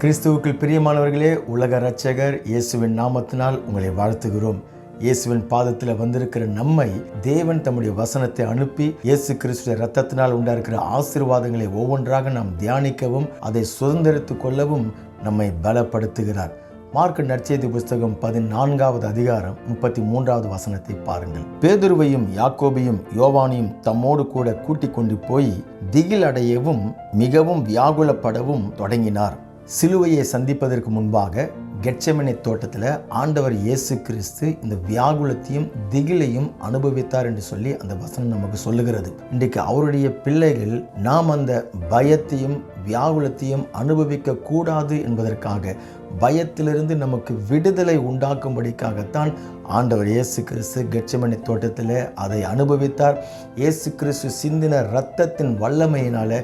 கிறிஸ்துவுக்குள் பிரியமானவர்களே உலக இரட்சகர் இயேசுவின் நாமத்தினால் உங்களை வாழ்த்துகிறோம். இயேசுவின் பாதத்தில் வந்திருக்கிற நம்மை தேவன் தம்முடைய வசனத்தை அனுப்பி இயேசு கிறிஸ்துவின் ரத்தத்தினால் உண்டாயிருக்கிற ஆசீர்வாதங்களை ஒவ்வொன்றாக நாம் தியானிக்கவும் அதை சுதந்திரித்துக் கொள்ளவும் நம்மை பலப்படுத்துகிறார். மார்க் நற்செய்தி புஸ்தகம் பதினான்காவது அதிகாரம் முப்பத்தி மூன்றாவது வசனத்தை பாருங்கள். பேதுருவையும் யாக்கோபையும் யோவானையும் தம்மோடு கூட கூட்டிக் கொண்டு போய் திகில் அடையவும் மிகவும் வியாகுலப்படவும் தொடங்கினார். சிலுவையை சந்திப்பதற்கு முன்பாக கெட்சமனை தோட்டத்தில் ஆண்டவர் இயேசு கிறிஸ்து இந்த வியாகுலத்தையும் திகிலையும் அனுபவித்தார் என்று சொல்லி அந்த வசனம் நமக்கு சொல்லுகிறது. இன்றைக்கு அவருடைய பிள்ளைகள் நாம் அந்த பயத்தையும் வியாகுலத்தையும் அனுபவிக்க கூடாது என்பதற்காக பயத்திலிருந்து நமக்கு விடுதலை உண்டாக்கும்படிக்காகத்தான் ஆண்டவர் இயேசு கிறிஸ்து கெட்சமணி தோட்டத்தில் அதை அனுபவித்தார். இயேசு கிறிஸ்து சிந்தின இரத்தத்தின் வல்லமையினால்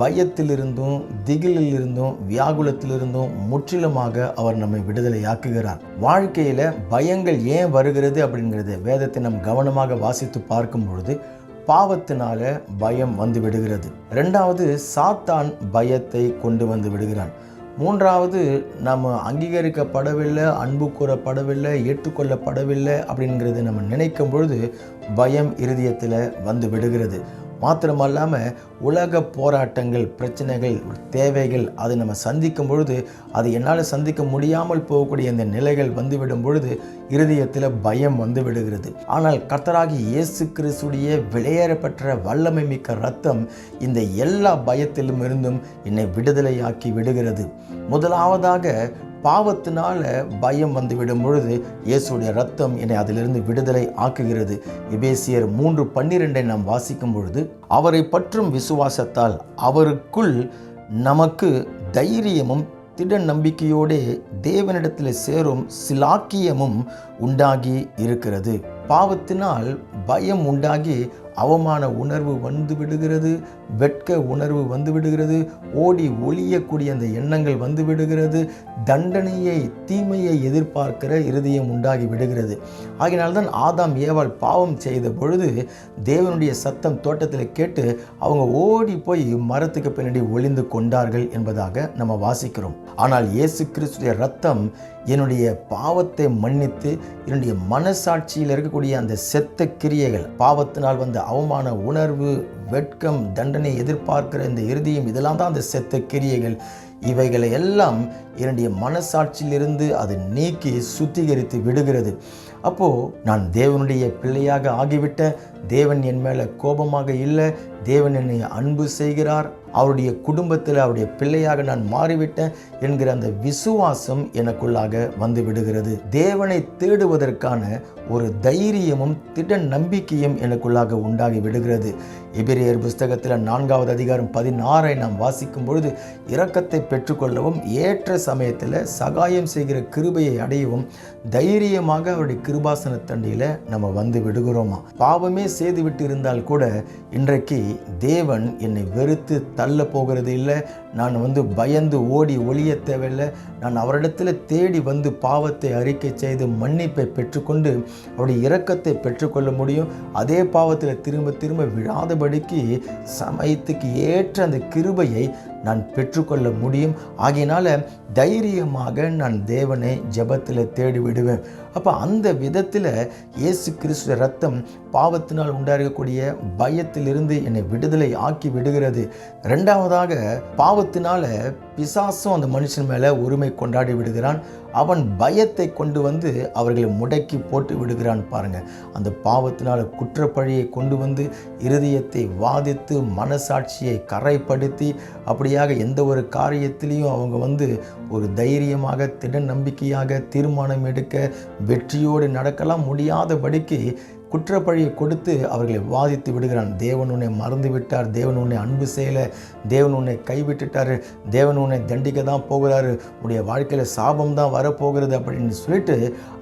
பயத்திலிருந்தும் திகிலில் இருந்தும் வியாகுலத்திலிருந்தும் முற்றிலுமாக அவர் நம்மை விடுதலையாக்குகிறார். வாழ்க்கையில் பயங்கள் ஏன் வருகிறது அப்படிங்கிறது வேதத்தை நம் கவனமாக வாசித்து பார்க்கும் பொழுது பாவத்தினால பயம் வந்து விடுகிறது. ரெண்டாவது சாத்தான் பயத்தை கொண்டு வந்து விடுகிறான். மூன்றாவது நம்ம அங்கீகரிக்கப்படவில்லை அன்பு கூறப்படவில்லை ஏற்றுக்கொள்ளப்படவில்லை அப்படிங்கிறது நம்ம நினைக்கும் பொழுது பயம் இருதயத்தில் வந்து விடுகிறது. மாத்திரமல்லாமல் உலக போராட்டங்கள் பிரச்சனைகள் தேவைகள் அதை நம்ம சந்திக்கும் பொழுது அது என்னால் சந்திக்க முடியாமல் போகக்கூடிய இந்த நிலைகள் வந்துவிடும் பொழுது இருதயத்தில் பயம் வந்து விடுகிறது. ஆனால் கர்த்தராகி இயேசு கிறிஸ்துடைய விளையேறப்பெற்ற வல்லமை மிக்க ரத்தம் இந்த எல்லா பயத்திலும் இருந்தும் என்னை விடுதலையாக்கி விடுகிறது. முதலாவதாக பாவத்தினால பயம் வந்துவிடும் பொழுது இயேசுடைய ரத்தம் என்னை அதிலிருந்து விடுதலை ஆக்குகிறது. எபேசியர் மூன்று பன்னிரெண்டை நாம் வாசிக்கும் பொழுது அவரை பற்றும் விசுவாசத்தால் அவருக்குள் நமக்கு தைரியமும் திட நம்பிக்கையோடே தேவனிடத்தில் சேரும் சிலாக்கியமும் உண்டாகி இருக்கிறது. பாவத்தினால் பயம் உண்டாகி அவமான உணர்வு வந்து விடுகிறது. வெட்க உணர்வு வந்து விடுகிறது ஓடி ஒளியக்கூடிய அந்த எண்ணங்கள் வந்து விடுகிறது தண்டனையை தீமையை எதிர்பார்க்கிற இருதயம் உண்டாகி விடுகிறது. ஆகினால்தான் ஆதாம் ஏவாள் பாவம் செய்த பொழுது தேவனுடைய சத்தம் தோட்டத்தில் கேட்டு அவங்க ஓடி போய் மரத்துக்கு பின்னாடி ஒளிந்து கொண்டார்கள் என்பதாக நம்ம வாசிக்கிறோம். ஆனால் இயேசு கிறிஸ்துடைய ரத்தம் என்னுடைய பாவத்தை மன்னித்து என்னுடைய மனசாட்சியில் இருக்கக்கூடிய அந்த செத்த கிரியைகள் பாவத்தினால் வந்த அவமான உணர்வு வெட்கம் தண்டனை எதிர்பார்க்கிற இந்த இறுதியும் இதெல்லாம் தான் அந்த செத்த கிரியைகள். இவைகளை எல்லாம் என்னுடைய மனசாட்சியிலிருந்து அது நீக்கி சுத்திகரித்து விடுகிறது. அப்போது நான் தேவனுடைய பிள்ளையாக ஆகிவிட்ட தேவன் என் மேலே கோபமாக இல்லை தேவன் என்னை அன்பு செய்கிறார். அவருடைய குடும்பத்தில் அவருடைய பிள்ளையாக நான் மாறிவிட்டேன் என்கிற அந்த விசுவாசம் எனக்குள்ளாக வந்து விடுகிறது தேவனை தேடுவதற்கான ஒரு தைரியமும் திட நம்பிக்கையும் எனக்குள்ளாக உண்டாகி விடுகிறது. எபிரியர் புஸ்தகத்தில் நான்காவது அதிகாரம் பதினாறை நாம் வாசிக்கும் பொழுது இரக்கத்தை பெற்றுக்கொள்ளவும் ஏற்ற சமயத்தில் சகாயம் செய்கிற கிருபையை அடையவும் தைரியமாக அவருடைய கிருபாசன தண்டையில் நம்ம வந்து விடுகிறோமா? பாவமே செய்துவிட்டு இருந்தால் கூட இன்றைக்கு தேவன் என்னை வெறுத்து தள்ள போகிறது இல்லை நான் வந்து பயந்து ஓடி ஒளிய தேவையில்லை. நான் அவரிடத்தில் தேடி வந்து பாவத்தை அறிக்கை செய்து மன்னிப்பை பெற்றுக்கொண்டு அவருடைய இரக்கத்தை பெற்றுக்கொள்ள முடியும். அதே பாவத்தில் திரும்ப திரும்ப விழாதபடிக்கு சமயத்துக்கு ஏற்ற அந்த கிருபையை நான் பெற்றுக்கொள்ள முடியும். ஆகையினால் தைரியமாக நான் தேவனை ஜபத்தில் தேடி விடுவேன். அப்போ அந்த விதத்தில் இயேசு கிறிஸ்துவ ரத்தம் பாவத்தினால் உண்டாகக்கூடிய பயத்திலிருந்து என்னை விடுதலை ஆக்கி விடுகிறது. ரெண்டாவதாக பாவத்தினால பிசாசும் அந்த மனுஷன் மேலே உரிமை கொண்டாடி விடுகிறான். அவன் பயத்தை கொண்டு வந்து அவர்களை முடக்கி போட்டு விடுகிறான் பாருங்க. அந்த பாவத்தினால் குற்றப்பழியை கொண்டு வந்து இருதயத்தை வாதித்து மனசாட்சியை கரைப்படுத்தி அப்படியாக எந்த ஒரு காரியத்திலையும் அவங்க வந்து ஒரு தைரியமாக திட நம்பிக்கையாக தீர்மானம் எடுக்க வெற்றியோடு நடக்கலாம் முடியாதபடிக்கு குற்றப்பழியை கொடுத்து அவர்களை வாதித்து விடுகிறான். தேவன் உன்னை மறந்து விட்டார் தேவன் உன்னை அன்பு செய்யலை. தேவன் உன்னை கைவிட்டுட்டார். தேவன் உன்னை தண்டிக்க தான் போகிறாரு. உன்னுடைய வாழ்க்கையில் சாபம் தான் வரப்போகிறது அப்படின்னு சொல்லிட்டு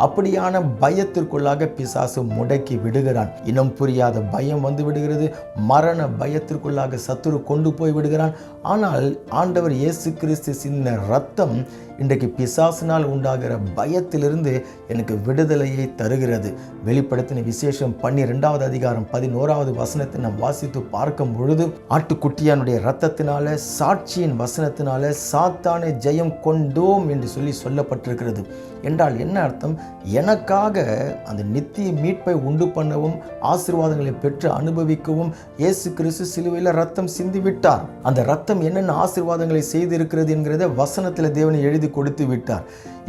அப்படியான பயத்திற்குள்ளாக பிசாசு முடக்கி விடுகிறான். இனம் புரியாத பயம் வந்து விடுகிறது. மரண பயத்திற்குள்ளாக சத்துரு கொண்டு போய் விடுகிறான். ஆனால் ஆண்டவர் இயேசு கிறிஸ்து சின்ன ரத்தம் இன்றைக்கு பிசாசினால் உண்டாகிற பயத்திலிருந்து எனக்கு விடுதலையை தருகிறது. வெளிப்படுத்தின விசேஷம் பன்னிரெண்டாவது அதிகாரம் பதினோராவது வசனத்தை நாம் வாசித்து பார்க்கும் பொழுது ஆட்டுக்குட்டியானுடைய ரத்தத்தினால சாட்சியின் வசனத்தினால சாத்தானை ஜெயம் கொண்டோம் என்று சொல்லி சொல்லப்பட்டிருக்கிறது. என்றால் என்ன அர்த்தம்? எனக்காக அந்த நித்திய மீட்பை உண்டு பண்ணவும் ஆசீர்வாதங்களை பெற்று அனுபவிக்கவும் இயேசு கிறிஸ்து சிலுவையில் ரத்தம் சிந்தி விட்டார் அந்த ரத்தம் என்னென்ன ஆசீர்வாதங்களை செய்திருக்கிறது என்கிறத வசனத்தில் தேவனை எழுதி கொடுத்து விட்டார்.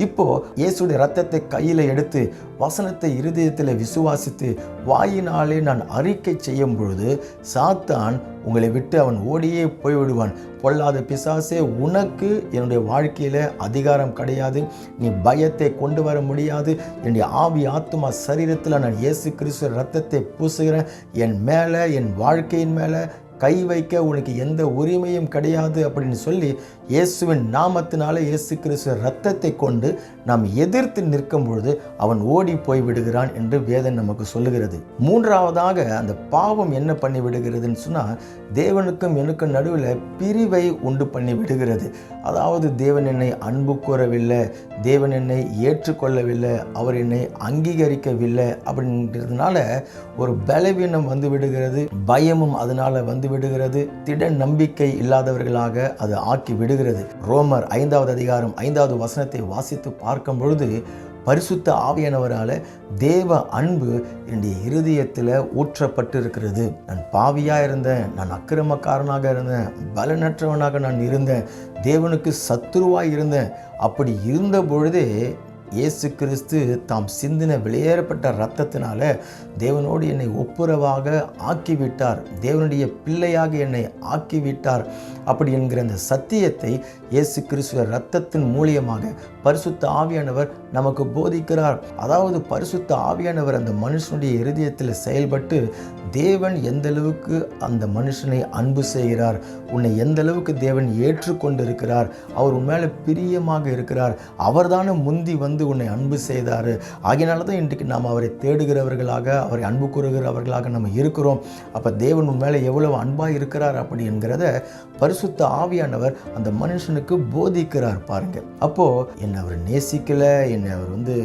இப்போ இயேசுடைய ரத்தத்தை கையில் எடுத்து வசனத்தை இருதயத்தில் விசுவாசித்து வாயினாலே நான் அறிக்கை செய்யும் பொழுது சாத்தான் உங்களை விட்டு அவன் ஓடியே போய்விடுவான். பொல்லாத பிசாசே உனக்கு என்னுடைய வாழ்க்கையில் அதிகாரம் கிடையாது. நீ பயத்தை கொண்டு வர முடியாது. என்னுடைய ஆவி ஆத்மா சரீரத்தில் நான் இயேசு கிறிஸ்து ரத்தத்தை பூசுகிறேன். என் மேலே என் வாழ்க்கையின் மேலே கை வைக்க உனக்கு எந்த உரிமையும் கிடையாது அப்படின்னு சொல்லி இயேசுவின் நாமத்தினால இயேசு கிறிஸ்து ரத்தத்தை கொண்டு நாம் எதிர்த்து நிற்கும் பொழுது அவன் ஓடி போய் விடுகிறான் என்று வேதன் நமக்கு சொல்லுகிறது. மூன்றாவதாக அந்த பாவம் என்ன பண்ணி விடுகிறதுன்னு சொன்னால் தேவனுக்கும் எனக்கும் நடுவில் பிரிவை உண்டு பண்ணி விடுகிறது. அதாவது தேவன் என்னை அன்பு கூறவில்லை தேவன் என்னை ஏற்றுக்கொள்ளவில்லை அவர் என்னை அங்கீகரிக்கவில்லை அப்படின்றதுனால ஒரு பலவீனம் வந்து விடுகிறது பயமும் அதனால் வந்து விடுகிறது. திட நம்பிக்கை இல்லாதவர்களாக அது ஆக்கி விடுகிறது. ரோமர் ஐந்தாவது அதிகாரம் ஐந்தாவது வசனத்தை வாசித்து பார்க்கும் பொழுது பரிசுத்த ஆவியானவரால் தேவ அன்பு என்னுடைய இருதயத்தில் ஊற்றப்பட்டு இருக்கிறது நான் பாவியாக இருந்தேன் நான் அக்கிரமக்காரனாக இருந்தேன் பலனற்றவனாக நான் இருந்தேன் தேவனுக்கு சத்துருவாக இருந்தேன். அப்படி இருந்த பொழுதே இயேசு கிறிஸ்து தாம் சிந்தின வெளியேறப்பட்ட இரத்தத்தினால தேவனோடு என்னை ஒப்புரவாக ஆக்கிவிட்டார். தேவனுடைய பிள்ளையாக என்னை ஆக்கிவிட்டார். அப்படி என்கிற அந்த சத்தியத்தை இயேசு கிறிஸ்துவ ரத்தத்தின் மூலியமாக பரிசுத்த ஆவியானவர் நமக்கு போதிக்கிறார். அதாவது பரிசுத்த ஆவியானவர் அந்த மனுஷனுடைய இருதயத்தில் செயல்பட்டு தேவன் எந்த அளவுக்கு அந்த மனுஷனை அன்பு செய்கிறார் உன்னை எந்த அளவுக்கு தேவன் ஏற்றுக்கொண்டிருக்கிறார் அவர் உன் மேலே பிரியமாக இருக்கிறார் அவர்தானே முந்தி வந்து உன்னை அன்பு செய்தார். ஆகையினால தான் இன்றைக்கு நாம் அவரை தேடுகிறவர்களாக அவரை அன்பு கூறுகிறவர்களாக நம்ம இருக்கிறோம். அப்போ தேவன் உன் மேலே எவ்வளவு அன்பாக இருக்கிறார் அப்படி என்கிறத பரிசுத்த ஆவியானவர் அந்த மனுஷனுக்கு போதிக்கிறார் பாருங்க அப்போது என்னை அவர் நேசிக்கல என்னை அவர் வந்து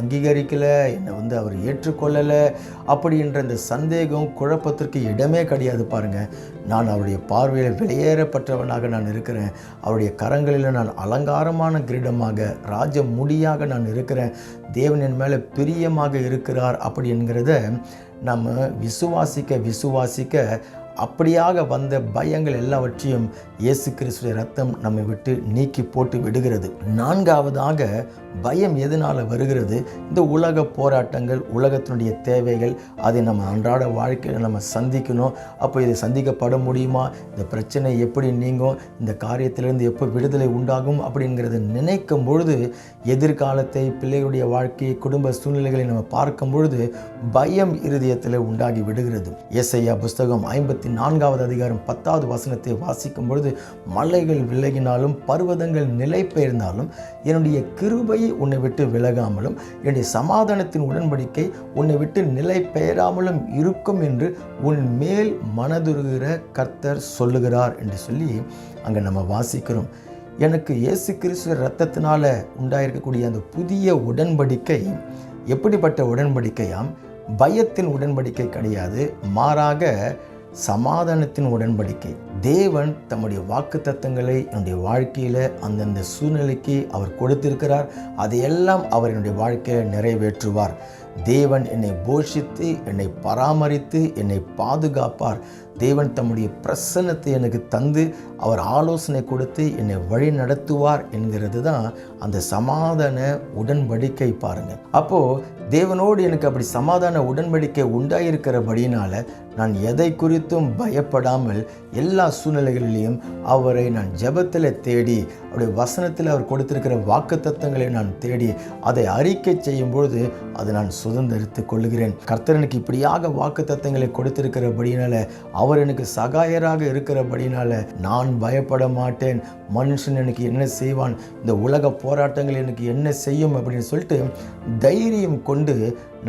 அங்கீகரிக்கல என்னை வந்து அவர் ஏற்றுக்கொள்ளலை அப்படின்ற இந்த சந்தேகம் குழப்பத்திற்கு இடமே கிடையாது பாருங்க நான் அவருடைய பார்வையில் வெளியேறப்பட்டவனாக நான் இருக்கிறேன். அவருடைய கரங்களில் நான் அலங்காரமான கிரீடமாக ராஜ முடியாக நான் இருக்கிறேன். தேவன் என் மேலே பிரியமாக இருக்கிறார் அப்படி என்கிறத நம்ம விசுவாசிக்க விசுவாசிக்க அப்படியாக வந்த பயங்கள் எல்லாவற்றையும் இயேசு கிறிஸ்துடைய ரத்தம் நம்மை விட்டு நீக்கி போட்டு விடுகிறது. நான்காவதாக பயம் எதனால் வருகிறது? இந்த உலக போராட்டங்கள் உலகத்தினுடைய தேவைகள் அதை நம்ம அன்றாட வாழ்க்கையில் நம்ம சந்திக்கணும். அப்போ இதை சந்திக்கப்பட முடியுமா? இந்த பிரச்சனை எப்படி நீங்கும்? இந்த காரியத்திலிருந்து எப்போ விடுதலை உண்டாகும்? அப்படிங்கிறத நினைக்கும் பொழுது எதிர்காலத்தை பிள்ளைகளுடைய வாழ்க்கையை குடும்ப சூழ்நிலைகளை நம்ம பார்க்கும் பொழுது பயம் இருதயத்தில் உண்டாகி விடுகிறது. எஸ்ஐயா புஸ்தகம் ஐம்பத்தி நான்காவது அதிகாரம் பத்தாவது வசனத்தை வாசிக்கும் பொழுது மலைகள் விலகினாலும் பர்வதங்கள் நிலை பெயர்ந்தாலும் என்னுடைய கிருபை உன்னை விட்டு விலகாமலும் என்னுடைய சமாதானத்தின் உடன்படிக்கை உன்னை விட்டு நிலை பெயராமலும் இருக்கும் என்று உன் மேல் மனதுருகிற கர்த்தர் சொல்லுகிறார் என்று சொல்லி அங்கே நம்ம வாசிக்கிறோம். எனக்கு இயேசு கிறிஸ்துவ ரத்தத்தினால் உண்டாயிருக்கக்கூடிய அந்த புதிய உடன்படிக்கை எப்படிப்பட்ட உடன்படிக்கையாம்? பயத்தின் உடன்படிக்கை கிடையாது. மாறாக சமாதானத்தின் உடன்படிக்கை. தேவன் தம்முடைய வாக்கு தத்தங்களை என்னுடைய வாழ்க்கையில் அந்தந்த சூழ்நிலைக்கு அவர் கொடுத்திருக்கிறார். அதையெல்லாம் அவர் என்னுடைய வாழ்க்கையில் நிறைவேற்றுவார். தேவன் என்னை போஷித்து என்னை பராமரித்து என்னை பாதுகாப்பார். தேவன் தம்முடைய பிரசன்னத்தை எனக்கு தந்து அவர் ஆலோசனை கொடுத்து என்னை வழி நடத்துவார் என்கிறது தான் அந்த சமாதான உடன்படிக்கை பாருங்கள் அப்போது தேவனோடு எனக்கு அப்படி சமாதான உடன்படிக்கை உண்டாயிருக்கிறபடியினால் நான் எதை குறித்தும் பயப்படாமல் எல்லா சூழ்நிலைகளிலையும் அவரை நான் ஜெபத்தில் தேடி அவருடைய வசனத்தில் அவர் கொடுத்திருக்கிற வாக்கு தத்தங்களை நான் தேடி அதை அறிக்கை செய்யும் பொழுது அதை நான் சுதந்திரித்துக் கொள்கிறேன் கர்த்தரனுக்கு இப்படியாக வாக்கு தத்தங்களை கொடுத்திருக்கிறபடியினால் அவர் எனக்கு சகாயராக இருக்கிறபடினால நான் பயப்பட மாட்டேன். மனுஷன் எனக்கு என்ன செய்வான்? இந்த உலக போராட்டங்கள் எனக்கு என்ன செய்யும் அப்படின்னு சொல்லிட்டு தைரியம் கொண்டு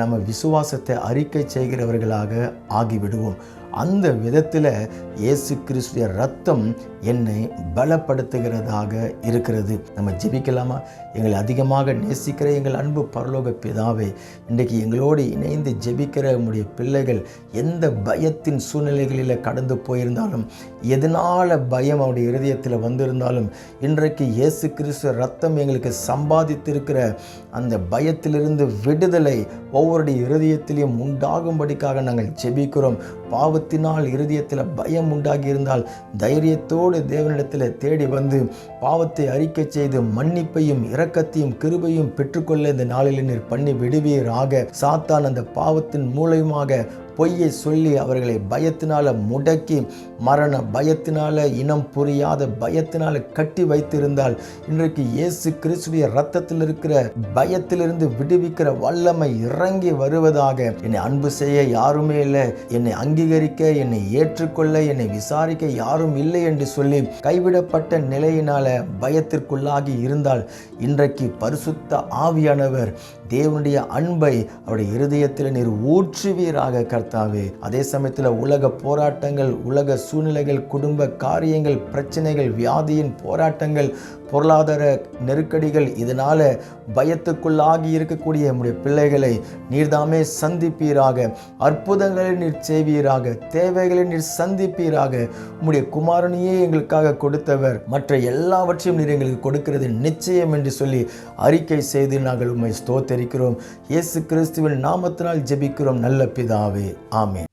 நம்ம விசுவாசத்தை அறிக்கை செய்கிறவர்களாக ஆகிவிடுவோம். அந்த விதத்தில் இயேசு கிறிஸ்துடைய ரத்தம் என்னை பலப்படுத்துகிறதாக இருக்கிறது. நம்ம ஜெபிக்கலாமா? எங்களை அதிகமாக நேசிக்கிற எங்கள் அன்பு பரலோக பிதாவே இன்றைக்கு எங்களோடு இணைந்து ஜெபிக்கிற உம்முடைய பிள்ளைகள் எந்த பயத்தின் சூழ்நிலைகளில் கடந்து போயிருந்தாலும் எதனால் பயம் அவருடைய இருதயத்தில் வந்திருந்தாலும் இன்றைக்கு இயேசு கிறிஸ்து ரத்தம் எங்களுக்கு சம்பாதித்திருக்கிற அந்த பயத்திலிருந்து விடுதலை ஒவ்வொருடைய இருதயத்திலையும் உண்டாகும்படிக்காக நாங்கள் ஜெபிக்கிறோம். பாவத்தினால் இருதயத்தில் பயம் உண்டாகி இருந்தால் தைரியத்தோடு தேவனிடத்தில் தேடி வந்து பாவத்தை அறிக்கை செய்து மன்னிப்பையும் இரக்கத்தையும் கிருபையும் பெற்றுக்கொள்ள இந்த நாளில் நீர் பண்ணி விடுவீராக சாத்தான் அந்த பாவத்தின் மூலயமாக பொய்யை சொல்லி அவர்களை பயத்தினால முடக்கி மரண பயத்தினால இனம் புரியாத பயத்தினால கட்டி வைத்திருந்தால் இன்றைக்கு இயேசு கிறிஸ்துடைய ரத்தத்தில் இருக்கிற பயத்திலிருந்து விடுவிக்கிற வல்லமை இறங்கி வருவதாக என்னை அன்பு செய்ய யாருமே இல்லை. என்னை அங்கீகரிக்க என்னை ஏற்றுக்கொள்ள என்னை விசாரிக்க யாரும் இல்லை என்று சொல்லி கைவிடப்பட்ட நிலையினால பயத்திற்குள்ளாகி இருந்தால் இன்றைக்கு பரிசுத்த ஆவியானவர் தேவனுடைய அன்பை அவருடைய இருதயத்தில் நீர் ஊற்றுவீராக கர்த்தாவே அதே சமயத்தில் உலக போராட்டங்கள் உலக சூழ்நிலைகள் குடும்ப காரியங்கள் பிரச்சனைகள் வியாதியின் போராட்டங்கள் பொருளாதார நெருக்கடிகள் இதனால் பயத்துக்குள்ளாகி இருக்கக்கூடிய நம்முடைய பிள்ளைகளை நீர்தாமே சந்திப்பீராக. அற்புதங்களை நீர் செய்வீராக. தேவைகளை நீர் சந்திப்பீராக. உம்முடைய குமாரனையே எங்களுக்காக கொடுத்தவர். மற்ற எல்லாவற்றையும் நீர் எங்களுக்கு கொடுக்கிறது நிச்சயம் என்று சொல்லி அறிக்கை செய்து நாங்கள் உம்மை ஸ்தோத்தரிக்கிறோம். இயேசு கிறிஸ்துவின் நாமத்தினால் ஜெபிக்கிறோம். நல்ல பிதாவே. ஆமென்.